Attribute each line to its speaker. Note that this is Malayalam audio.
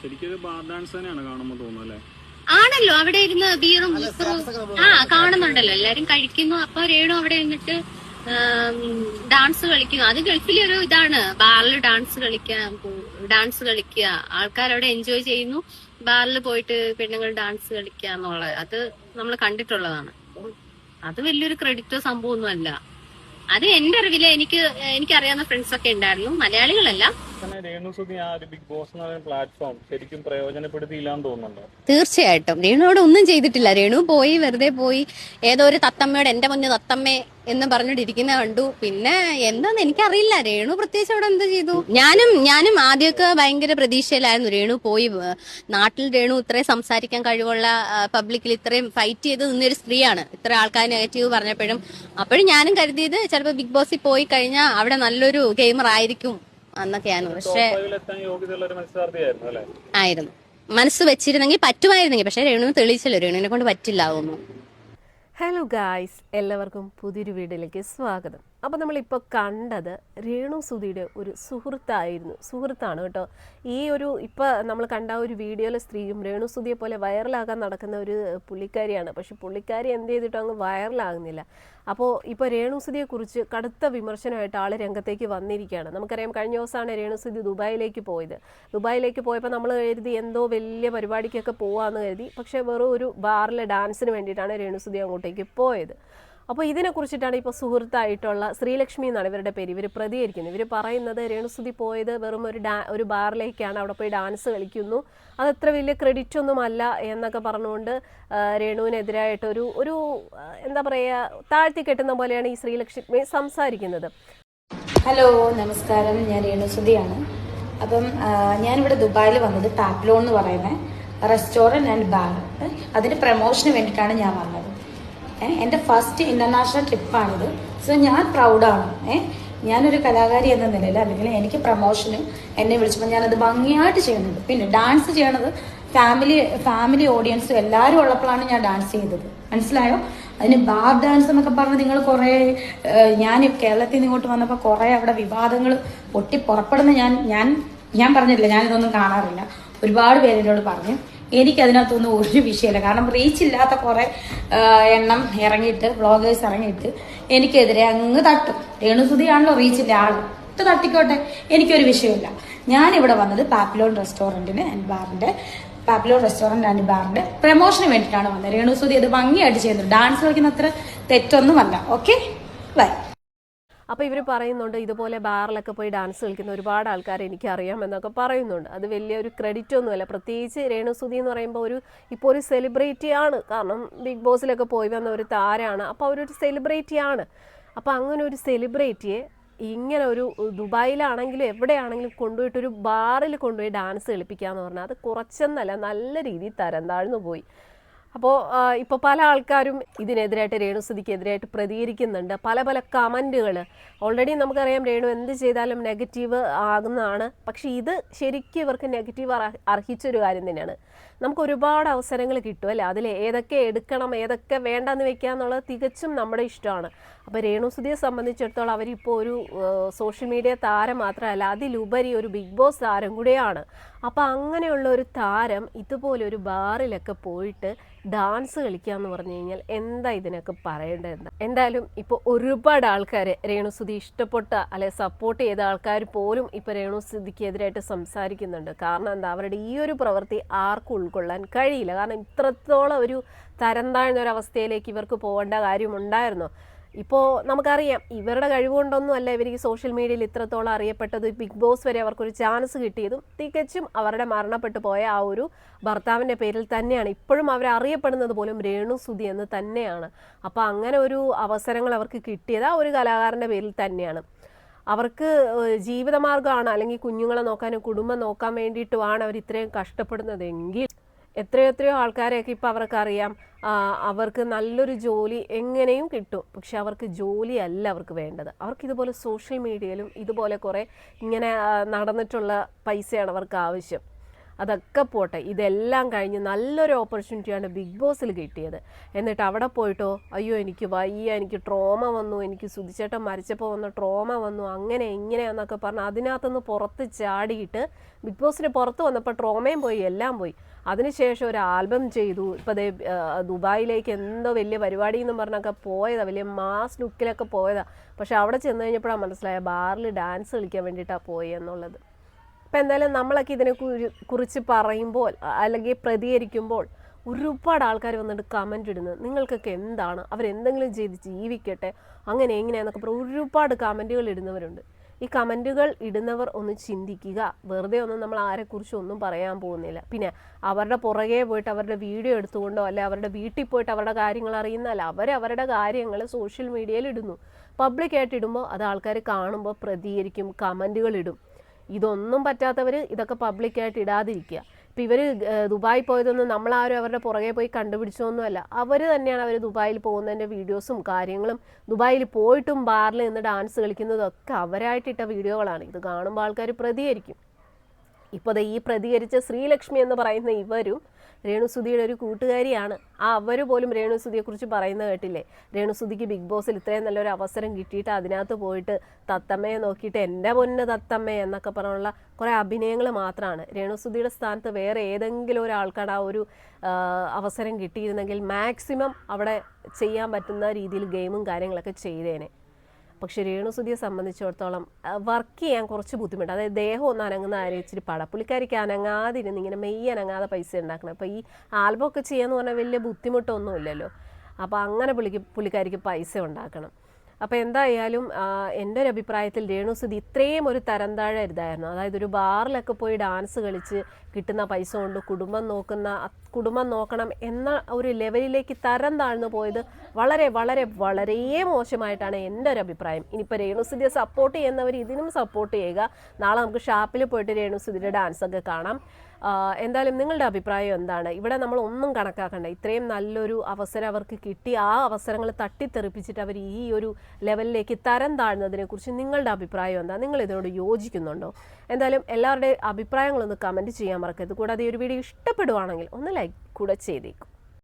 Speaker 1: ശരിക്കും ബാർ ഡാൻസ് തന്നെയാണ് കാണുമ്പോൾ തോന്നുന്നു അല്ലേ?
Speaker 2: ആണല്ലോ അവിടെ ഇരുന്ന് ബീറും ആ കാണുന്നുണ്ടല്ലോ. എല്ലാരും കഴിക്കുന്നു അപ്പൊ രേണു അവിടെ ഇരുന്നിട്ട് ഡാൻസ് കളിക്കുന്നു. അത് ഗൾഫിലെ ഒരു ഇതാണ് ബാറിൽ ഡാൻസ് കളിക്കാൻ ഡാൻസ് കളിക്കുക. ആൾക്കാർ അവിടെ എൻജോയ് ചെയ്യുന്നു ബാറിൽ പോയിട്ട് പെണ്ണുങ്ങൾ ഡാൻസ് കളിക്കുക എന്നുള്ളത് അത് നമ്മൾ കണ്ടിട്ടുള്ളതാണ്. അത് വലിയൊരു ക്രെഡിറ്റോ സംഭവമൊന്നും അല്ല അത് എന്റെ അറിവിൽ എനിക്ക് എനിക്കറിയാവുന്ന ഫ്രണ്ട്സ് ഒക്കെ ഉണ്ടായിരുന്നു. മലയാളികളല്ല.
Speaker 1: തന്നെ രേണു സുധി ആ ബിഗ് ബോസ് എന്ന് പ്ലാറ്റ്ഫോം ശരിക്കും പ്രയോജനപ്പെടുത്തിയില്ലാന്ന് തോന്നുന്നുണ്ടോ?
Speaker 2: തീർച്ചയായിട്ടും. രേണുവോട് ഒന്നും ചെയ്തിട്ടില്ല. രേണു പോയി വെറുതെ പോയി. ഏതോ ഒരു തത്തമ്മയോട് എന്റെ മുന്നിൽ തത്തമ്മേ എന്ന് പറഞ്ഞിട്ടിരിക്കുന്ന കണ്ടു. പിന്നെ എന്താന്ന് എനിക്കറിയില്ല. രേണു പ്രത്യേകിച്ച് അവിടെ എന്ത് ചെയ്തു? ഞാനും ഞാനും ആദ്യമൊക്കെ ഭയങ്കര പ്രതീക്ഷയിലായിരുന്നു രേണു പോയി. നാട്ടിൽ രേണു ഇത്രയും സംസാരിക്കാൻ കഴിവുള്ള പബ്ലിക്കിൽ ഇത്രയും ഫൈറ്റ് ചെയ്ത് നിന്നൊരു സ്ത്രീയാണ്. ഇത്ര ആൾക്കാർ നെഗറ്റീവ് പറഞ്ഞപ്പോഴും. അപ്പോഴും ഞാനും കരുതിയത് ചിലപ്പോൾ ബിഗ് ബോസിൽ പോയി കഴിഞ്ഞാൽ അവിടെ നല്ലൊരു ഗെയിമർ ആയിരിക്കും എന്നൊക്കെയാണ് പക്ഷെ ആയിരുന്നു. മനസ്സ് വെച്ചിരുന്നെങ്കിൽ പറ്റുമായിരുന്നെങ്കിൽ പക്ഷെ രേണു തെളിയിച്ചല്ലോ. രേണുവിനെ കൊണ്ട് പറ്റില്ല ഒന്നും
Speaker 3: ഹലോ ഗായ്സ് എല്ലാവർക്കും പുതിയൊരു വീഡിയോയിലേക്ക് സ്വാഗതം. അപ്പോൾ നമ്മളിപ്പോൾ കണ്ടത് രേണു സുധിയുടെ ഒരു സുഹൃത്തായിരുന്നു. സുഹൃത്താണ് കേട്ടോ. ഈ ഒരു ഇപ്പോൾ നമ്മൾ കണ്ട ആ ഒരു വീഡിയോയിലെ സ്ത്രീയും രേണു സുധിയെ പോലെ വൈറലാകാൻ നടക്കുന്ന ഒരു പുള്ളിക്കാരിയാണ്. പക്ഷെ പുള്ളിക്കാരി എന്ത് ചെയ്തിട്ടും അങ്ങ് വൈറലാകുന്നില്ല. അപ്പോൾ ഇപ്പോൾ രേണുസുതിയെക്കുറിച്ച് കടുത്ത വിമർശനമായിട്ട് ആൾ രംഗത്തേക്ക് വന്നിരിക്കുകയാണ്. നമുക്കറിയാം കഴിഞ്ഞ ദിവസമാണ് രേണുസുതി ദുബായിലേക്ക് പോയത്. ദുബായിലേക്ക് പോയപ്പോൾ നമ്മൾ കരുതി എന്തോ വലിയ പരിപാടിക്കൊക്കെ പോവാന്ന് കരുതി. പക്ഷേ വെറും ഒരു ബാറിലെ ഡാൻസിന് വേണ്ടിയിട്ടാണ് രേണുസുതി അങ്ങോട്ടേക്ക് പോയത്. അപ്പോൾ ഇതിനെ കുറിച്ചിട്ടാണ് ഇപ്പോൾ സുഹൃത്തായിട്ടുള്ള ശ്രീലക്ഷ്മി എന്നാണ് ഇവരുടെ പേര്. ഇവർ പ്രതികരിക്കുന്നത് ഇവർ പറയുന്നത് രേണുസുതി പോയത് വെറും ഒരു ഡാ ഒരു ബാറിലേക്കാണ്. അവിടെ പോയി ഡാൻസ് കളിക്കുന്നു. അതത്ര വലിയ ക്രെഡിറ്റ് ഒന്നും അല്ല എന്നൊക്കെ പറഞ്ഞുകൊണ്ട് രേണുവിനെതിരായിട്ട് ഒരു ഒരു എന്താ പറയുക താഴ്ത്തി കെട്ടുന്ന പോലെയാണ് ഈ ശ്രീലക്ഷ്മി സംസാരിക്കുന്നത്.
Speaker 4: ഹലോ നമസ്കാരം. ഞാൻ രേണുസുതിയാണ്. അപ്പം ഞാനിവിടെ ദുബായിൽ വന്നത് ടാപ്ലോ എന്ന് പറയുന്ന റെസ്റ്റോറന്റ് ആൻഡ് ബാർ അതിന് പ്രമോഷന് വേണ്ടിയിട്ടാണ് ഞാൻ വന്നത്. എന്റെ ഫസ്റ്റ് ഇന്റർനാഷണൽ ട്രിപ്പാണിത് സോ ഞാൻ പ്രൗഡാണ് ഏഹ് ഞാനൊരു കലാകാരി എന്ന നിലയിൽ അല്ലെങ്കിൽ എനിക്ക് പ്രമോഷന് എന്നെ വിളിച്ചപ്പോൾ ഞാനത് ഭംഗിയായിട്ട് ചെയ്യുന്നുണ്ട്. പിന്നെ ഡാൻസ് ചെയ്യണത് ഫാമിലി ഫാമിലി ഓഡിയൻസും എല്ലാവരും ഉള്ളപ്പോഴാണ് ഞാൻ ഡാൻസ് ചെയ്തത്. മനസ്സിലായോ? അതിന് ബാർ ഡാൻസ് എന്നൊക്കെ പറഞ്ഞ് നിങ്ങൾ കുറേ ഞാൻ കേരളത്തിൽ നിന്ന് ഇങ്ങോട്ട് വന്നപ്പോൾ കുറേ അവിടെ വിവാദങ്ങൾ പൊട്ടി പുറപ്പെടുന്ന ഞാൻ ഞാൻ ഞാൻ പറഞ്ഞിട്ടില്ല. ഞാനിതൊന്നും കാണാറില്ല. ഒരുപാട് പേര് പറഞ്ഞു എനിക്ക് അതിനകത്തൊന്നും ഒരു വിഷയമില്ല. കാരണം റീച്ച് ഇല്ലാത്ത കുറെ എണ്ണം ഇറങ്ങിയിട്ട് ബ്ലോഗേഴ്സ് ഇറങ്ങിയിട്ട് എനിക്കെതിരെ അങ്ങ് തട്ടും. രേണുസുതിയാണല്ലോ റീച്ച് ഇല്ല. ആൾ ഇത് തട്ടിക്കോട്ടെ. എനിക്കൊരു വിഷയമില്ല. ഞാനിവിടെ വന്നത് പാപ്പിലോൺ റെസ്റ്റോറന്റിന് ആൻഡ് ബാറിന്റെ പാപ്പിലോൺ റെസ്റ്റോറന്റ് ആൻഡ് ബാറിന്റെ പ്രമോഷന് വേണ്ടിയിട്ടാണ് വന്നത്. രേണുസുതി അത് ഭംഗിയായിട്ട് ചെയ്യുന്നു. ഡാൻസ് കളിക്കുന്ന അത്ര തെറ്റൊന്നുമല്ല. ഓക്കെ ബൈ
Speaker 3: അപ്പോൾ ഇവർ പറയുന്നുണ്ട് ഇതുപോലെ ബാറിലൊക്കെ പോയി ഡാൻസ് കളിക്കുന്ന ഒരുപാട് ആൾക്കാർ എനിക്കറിയാം എന്നൊക്കെ പറയുന്നുണ്ട്. അത് വലിയൊരു ക്രെഡിറ്റ് ഒന്നുമല്ല. പ്രത്യേകിച്ച് രേണുസുതി എന്ന് പറയുമ്പോൾ ഒരു ഇപ്പോൾ ഒരു സെലിബ്രിറ്റി ആണ്. കാരണം ബിഗ് ബോസിലൊക്കെ പോയി വന്ന ഒരു താരമാണ്. അപ്പോൾ അവരൊരു സെലിബ്രിറ്റി ആണ്. അപ്പോൾ അങ്ങനെ ഒരു സെലിബ്രിറ്റിയെ ഇങ്ങനെ ഒരു ദുബായിലാണെങ്കിലും എവിടെയാണെങ്കിലും കൊണ്ടുപോയിട്ട് ഒരു ബാറിൽ കൊണ്ടുപോയി ഡാൻസ് കളിപ്പിക്കുക എന്ന് പറഞ്ഞാൽ അത് കുറച്ചെന്നല്ല നല്ല രീതിയിൽ തരം താഴ്ന്നു പോയി. അപ്പോൾ ഇപ്പോൾ പല ആൾക്കാരും ഇതിനെതിരായിട്ട് രേണുസുതിക്കെതിരായിട്ട് പ്രതികരിക്കുന്നുണ്ട്. പല പല കമന്റുകൾ ഓൾറെഡി നമുക്കറിയാം രേണു എന്ത് ചെയ്താലും നെഗറ്റീവ് ആകുന്നതാണ്. പക്ഷേ ഇത് ശരിക്കും ഇവർക്ക് നെഗറ്റീവ് അർഹിച്ചൊരു കാര്യം തന്നെയാണ്. നമുക്ക് ഒരുപാട് അവസരങ്ങൾ കിട്ടും അല്ലേ? അതിൽ ഏതൊക്കെ എടുക്കണം ഏതൊക്കെ വേണ്ടെന്ന് വെക്കുക എന്നുള്ളത് തികച്ചും നമ്മുടെ ഇഷ്ടമാണ്. അപ്പോൾ രേണുസുതിയെ സംബന്ധിച്ചിടത്തോളം അവരിപ്പോൾ ഒരു സോഷ്യൽ മീഡിയ താരം മാത്രമല്ല അതിലുപരി ഒരു ബിഗ് ബോസ് താരം കൂടെയാണ്. അപ്പോൾ അങ്ങനെയുള്ള ഒരു താരം ഇതുപോലെ ഒരു ബാറിലൊക്കെ പോയിട്ട് ഡാൻസ് കളിക്കുക എന്ന് പറഞ്ഞു കഴിഞ്ഞാൽ എന്താ ഇതിനൊക്കെ പറയേണ്ടത് എന്താ എന്തായാലും ഇപ്പോൾ ഒരുപാട് ആൾക്കാർ രേണുസുതി ഇഷ്ടപ്പെട്ട അല്ലെ സപ്പോർട്ട് ചെയ്ത ആൾക്കാർ പോലും ഇപ്പോൾ രേണുസുതിക്ക് എതിരായിട്ട് സംസാരിക്കുന്നുണ്ട്. കാരണം എന്താ? അവരുടെ ഈ ഒരു പ്രവൃത്തി ആർക്കും ഉൾക്കൊള്ളാൻ കഴിയില്ല. കാരണം ഇത്രത്തോളം ഒരു തരം താഴ്ന്ന ഒരു അവസ്ഥയിലേക്ക് ഇവർക്ക് പോകേണ്ട കാര്യമുണ്ടായിരുന്നോ? ഇപ്പോൾ നമുക്കറിയാം ഇവരുടെ കഴിവുകൊണ്ടൊന്നും അല്ല ഇവർ ഈ സോഷ്യൽ മീഡിയയിൽ ഇത്രത്തോളം അറിയപ്പെട്ടത്. ബിഗ് ബോസ് വരെ അവർക്കൊരു ചാൻസ് കിട്ടിയതും തികച്ചും അവരുടെ മരണപ്പെട്ടു പോയ ആ ഒരു ഭർത്താവിന്റെ പേരിൽ തന്നെയാണ്. ഇപ്പോഴും അവർ അറിയപ്പെടുന്നത് പോലും രേണു സുധി എന്ന് തന്നെയാണ്. അപ്പോൾ അങ്ങനെ ഒരു അവസരങ്ങൾ അവർക്ക് കിട്ടിയത് ആ ഒരു കലാകാരന്റെ പേരിൽ തന്നെയാണ്. അവർക്ക് ജീവിതമാർഗമാണ് അല്ലെങ്കിൽ കുഞ്ഞുങ്ങളെ നോക്കാനും കുടുംബം നോക്കാൻ വേണ്ടിയിട്ടുമാണ് അവർ ഇത്രയും കഷ്ടപ്പെടുന്നതെങ്കിൽ എത്രയോ എത്രയോ ആൾക്കാരെയൊക്കെ ഇപ്പോൾ അവർക്കറിയാം. അവർക്ക് നല്ലൊരു ജോലി എങ്ങനെയും കിട്ടും. പക്ഷെ അവർക്ക് ജോലിയല്ല അവർക്ക് വേണ്ടത്. അവർക്ക് ഇതുപോലെ സോഷ്യൽ മീഡിയയിലും ഇതുപോലെ കുറേ ഇങ്ങനെ നടന്നിട്ടുള്ള പൈസയാണ് അവർക്ക് ആവശ്യം. അതൊക്കെ പോട്ടെ. ഇതെല്ലാം കഴിഞ്ഞ് നല്ലൊരു ഓപ്പർച്യൂണിറ്റിയാണ് ബിഗ് ബോസിൽ കിട്ടിയത്. എന്നിട്ട് അവിടെ പോയിട്ടോ അയ്യോ എനിക്ക് വയ്യ എനിക്ക് ട്രോമ വന്നു എനിക്ക് സുധിച്ചേട്ടൻ മരിച്ചപ്പോൾ വന്ന ട്രോമ വന്നു അങ്ങനെ ഇങ്ങനെയാന്നൊക്കെ പറഞ്ഞ് അതിനകത്തുനിന്ന് പുറത്ത് ചാടിയിട്ട് ബിഗ് ബോസിന് പുറത്ത് വന്നപ്പോൾ ട്രോമയും പോയി എല്ലാം പോയി. അതിനുശേഷം ഒരു ആൽബം ചെയ്തു. ഇപ്പോൾ ദേ ദുബായിലേക്ക് എന്തോ വലിയ പരിപാടി എന്ന് പറഞ്ഞൊക്കെ പോയതാ വലിയ മാസ് ലുക്കിലൊക്കെ പോയതാ. പക്ഷെ അവിടെ ചെന്ന് കഴിഞ്ഞപ്പോഴാണ് മനസ്സിലായ ബാറിൽ ഡാൻസ് കളിക്കാൻ വേണ്ടിയിട്ടാണ് പോയി എന്നുള്ളത് ഇപ്പം എന്തായാലും നമ്മളൊക്കെ ഇതിനെ കുറിച്ച് പറയുമ്പോൾ അല്ലെങ്കിൽ പ്രതികരിക്കുമ്പോൾ ഒരുപാട് ആൾക്കാർ വന്നിട്ട് കമന്റ് ഇടുന്നത് നിങ്ങൾക്കൊക്കെ എന്താണ്? അവരെന്തെങ്കിലും ചെയ്ത് ജീവിക്കട്ടെ? അങ്ങനെ എങ്ങനെയാന്നൊക്കെ പറഞ്ഞ് ഒരുപാട് കമന്റുകൾ ഇടുന്നവരുണ്ട്. ഈ കമന്റുകൾ ഇടുന്നവർ ഒന്ന് ചിന്തിക്കുക. വെറുതെ ഒന്നും നമ്മൾ ആരെക്കുറിച്ചും ഒന്നും പറയാൻ പോകുന്നില്ല. പിന്നെ അവരുടെ പുറകെ പോയിട്ട് അവരുടെ വീഡിയോ എടുത്തുകൊണ്ടോ അല്ലെ അവരുടെ വീട്ടിൽ പോയിട്ട് അവരുടെ കാര്യങ്ങൾ അറിയുന്നതല്ല അവർ അവരുടെ കാര്യങ്ങൾ സോഷ്യൽ മീഡിയയിൽ ഇടുന്നു. പബ്ലിക്കായിട്ട് ഇടുമ്പോൾ അത് ആൾക്കാർ കാണുമ്പോൾ പ്രതികരിക്കും കമന്റുകൾ ഇടും. ഇതൊന്നും പറ്റാത്തവർ ഇതൊക്കെ പബ്ലിക്കായിട്ട് ഇടാതിരിക്കുക. ഇപ്പം ഇവർ ദുബായി പോയതൊന്നും നമ്മളാരും അവരുടെ പുറകെ പോയി കണ്ടുപിടിച്ചൊന്നുമല്ല. അവർ തന്നെയാണ് അവർ ദുബായിൽ പോകുന്നതിന്റെ വീഡിയോസും കാര്യങ്ങളും. ദുബായിൽ പോയിട്ടും ബാറിൽ നിന്ന് ഡാൻസ് കളിക്കുന്നതൊക്കെ അവരായിട്ടിട്ട വീഡിയോകളാണ്. ഇത് കാണുമ്പോൾ ആൾക്കാർ പ്രതികരിക്കും. ഇപ്പോൾ ഈ പ്രതികരിച്ച ശ്രീലക്ഷ്മി എന്ന് പറയുന്ന ഇവരും രേണുസുധിയുടെ ഒരു കൂട്ടുകാരിയാണ്. ആ അവർ പോലും രേണുസുധിയെക്കുറിച്ച് പറയുന്നത് കേട്ടില്ലേ? രേണുസുധിക്ക് ബിഗ് ബോസിൽ ഇത്രയും നല്ലൊരു അവസരം കിട്ടിയിട്ട് അതിനകത്ത് പോയിട്ട് തത്തമ്മയെ നോക്കിയിട്ട് എന്റെ പൊന്ന് തത്തമ്മ എന്നൊക്കെ പറഞ്ഞുള്ള കുറേ അഭിനയങ്ങൾ മാത്രമാണ് രേണുസുധിയുടെ സ്ഥാനത്ത് വേറെ ഏതെങ്കിലും ഒരാൾക്കാണ് ആ ഒരു അവസരം കിട്ടിയിരുന്നെങ്കിൽ മാക്സിമം അവിടെ ചെയ്യാൻ പറ്റുന്ന രീതിയിൽ ഗെയിമും കാര്യങ്ങളൊക്കെ ചെയ്തേനെ. പക്ഷെ രേണുസുതിയെ സംബന്ധിച്ചിടത്തോളം വർക്ക് ചെയ്യാൻ കുറച്ച് ബുദ്ധിമുട്ട്. അതായത് ദേഹം ഒന്ന് അനങ്ങുന്ന ആരും ഇച്ചിരി പടപ്പുള്ളിക്കാരിക്ക് അനങ്ങാതിരുന്ന് ഇങ്ങനെ മെയ്യ് അനങ്ങാതെ പൈസ ഉണ്ടാക്കണം. അപ്പോൾ ഈ ആൽബം ഒക്കെ ചെയ്യാന്ന് പറഞ്ഞാൽ വലിയ ബുദ്ധിമുട്ടൊന്നുമില്ലല്ലോ. അപ്പോൾ അങ്ങനെ പുള്ളിക്ക് പുള്ളിക്കാരിക്ക് പൈസ ഉണ്ടാക്കണം. അപ്പോൾ എന്തായാലും എന്റെ ഒരു അഭിപ്രായത്തിൽ രേണുസുതി ഇത്രയും ഒരു തരം താഴെ ഇതായിരുന്നു. അതായത് ഒരു ബാറിലൊക്കെ പോയി ഡാൻസ് കളിച്ച് കിട്ടുന്ന പൈസ കൊണ്ട് കുടുംബം നോക്കുന്ന കുടുംബം നോക്കണം എന്ന ഒരു ലെവലിലേക്ക് തരം താഴ്ന്നു പോയത് വളരെ വളരെ വളരെ മോശമായിട്ടാണ് എന്റെ ഒരു അഭിപ്രായം. ഇനിയിപ്പോൾ രേണുസുതിയെ സപ്പോർട്ട് ചെയ്യുന്നവർ ഇതിനും സപ്പോർട്ട് ചെയ്യുക. നാളെ നമുക്ക് ഷാപ്പിൽ പോയിട്ട് ഡാൻസ് ഒക്കെ കാണാം. എന്തായാലും നിങ്ങളുടെ അഭിപ്രായം എന്താണ്? ഇവിടെ നമ്മൾ ഒന്നും കണക്കാക്കണ്ട. ഇത്രയും നല്ലൊരു അവസരം അവർക്ക് കിട്ടി. ആ അവസരങ്ങൾ തട്ടിത്തെറിപ്പിച്ചിട്ട് അവർ ഈ ഒരു ലെവലിലേക്ക് തരം താഴ്ന്നതിനെ കുറിച്ച് നിങ്ങളുടെ അഭിപ്രായം എന്താ? നിങ്ങൾ ഇതിനോട് യോജിക്കുന്നുണ്ടോ? എന്തായാലും എല്ലാവരുടെയും അഭിപ്രായങ്ങളൊന്ന് കമന്റ് ചെയ്യാൻ മറക്കരുത്. കൂടാതെ ഈ ഒരു വീഡിയോ ഇഷ്ടപ്പെടുവാണെങ്കിൽ ഒന്ന് ലൈക്ക് കൂടെ ചെയ്തേക്കും.